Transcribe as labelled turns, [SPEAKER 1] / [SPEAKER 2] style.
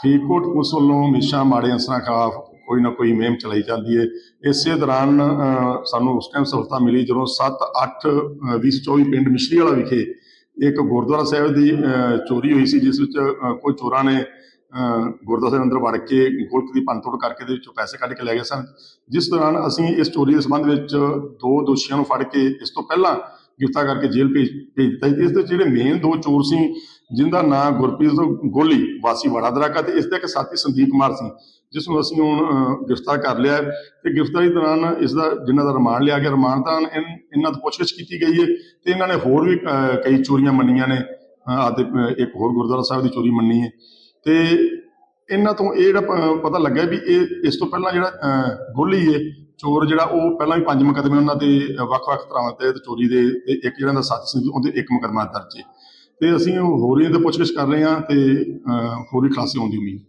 [SPEAKER 1] Faridkot police ਵੱਲੋਂ ਹਮੇਸ਼ਾ ਮਾੜੇ ਅਨਸਰਾਂ ਖਿਲਾਫ ਕੋਈ ਨਾ ਕੋਈ ਮੁਹਿੰਮ ਚਲਾਈ ਜਾਂਦੀ ਹੈ। ਇਸੇ ਦੌਰਾਨ ਸਾਨੂੰ ਉਸ ਟਾਈਮ ਸਫਲਤਾ ਮਿਲੀ ਜਦੋਂ 7 8 2024 ਪਿੰਡ ਮਿਸ਼ਰੀ ਵਾਲਾ ਵਿਖੇ ਇੱਕ ਗੁਰਦੁਆਰਾ ਸਾਹਿਬ ਦੀ ਚੋਰੀ ਹੋਈ ਸੀ ਜਿਸ ਵਿੱਚ ਅ, ਕੋਈ ਚੋਰਾਂ ਨੇ ਗੁਰਦੁਆਰਾ ਸਾਹਿਬ ਅੰਦਰ ਵੜ ਕੇ ਗੋਲਕ ਦੀ ਭੰਨਤੋੜ ਕਰਕੇ ਦੇ ਵਿੱਚੋਂ ਪੈਸੇ ਕੱਢ ਕੇ ਲੈ ਗਏ ਸਨ। ਜਿਸ ਦੌਰਾਨ ਅਸੀਂ ਇਸ ਚੋਰੀ ਦੇ ਸੰਬੰਧ ਵਿੱਚ ਦੋ ਦੋਸ਼ੀਆਂ ਨੂੰ ਫੜ ਕੇ ਇਸ ਤੋਂ ਪਹਿਲਾਂ ਗ੍ਰਿਫਤਾਰ ਕਰਕੇ ਜੇਲ੍ਹ ਭੇਜ ਭੇਜ ਦਿੱਤਾ ਸੀ। ਇਸ ਦੇ ਜਿਹੜੇ ਮੇਨ ਦੋ ਚੋਰ ਸੀ ਜਿੰਦਾ ਨਾਂ ਗੁਰਪ੍ਰੀਤ ਗੋਲੀ ਵਾਸੀ ਵੜਾ ਦਰਾਕਾ ਤੇ ਇਸ ਦਾ ਇੱਕ ਸਾਥੀ ਸੰਦੀਪ ਕੁਮਾਰ ਸੀ ਜਿਸ ਨੂੰ ਅਸੀਂ ਹੁਣ ਗ੍ਰਿਫਤਾਰ ਕਰ ਲਿਆ ਹੈ। ਤੇ ਗ੍ਰਿਫਤਾਰੀ ਦੌਰਾਨ ਇਸ ਦਾ ਜਿਨ੍ਹਾਂ ਦਾ ਰਿਮਾਂਡ ਲਿਆ ਗਿਆ ਰਿਮਾਂਡ ਤਾਂ ਇਹਨਾਂ ਤੋਂ ਪੁੱਛਗਿੱਛ ਕੀਤੀ ਗਈ ਹੈ ਤੇ ਇਹਨਾਂ ਨੇ ਹੋਰ ਵੀ ਕਈ ਚੋਰੀਆਂ ਮੰਨੀਆਂ ਨੇ। ਅ, ਆਦਿ ਇੱਕ ਹੋਰ ਗੁਰਦੁਆਰਾ ਸਾਹਿਬ ਦੀ ਚੋਰੀ ਮੰਨੀ ਹੈ। ਤੇ ਇਹਨਾਂ ਤੋਂ ਇਹ ਜਿਹੜਾ ਪਤਾ ਲੱਗਾ ਵੀ ਇਹ ਇਸ ਤੋਂ ਪਹਿਲਾਂ ਜਿਹੜਾ ਗੋਲੀ ਏ ਚੋਰ ਜਿਹੜਾ ਉਹ ਪਹਿਲਾਂ ਵੀ ਪੰਜ ਮੁਕੱਦਮੇ ਉਹਨਾਂ ਤੇ ਵੱਖ-ਵੱਖ ਤਰ੍ਹਾਂ ਤੇ ਚੋਰੀ ਦੇ, ਤੇ ਇੱਕ ਜਿਹੜਾ ਦਾ ਸੱਚ ਸੀ, ਉਹਦੇ ਇੱਕ ਮੁਕੱਦਮਾ ਦਰਜ ਏ ਤੇ ਅਸੀਂ ਹੋਰ ਵੀ ਇਹਦੇ ਪੁੱਛਗਿੱਛ ਕਰ ਰਹੇ ਹਾਂ ਤੇ ਹੋਰ ਵੀ ਖੁਲਾਸੇ ਹੋਣ ਦੀ ਉਮੀਦ।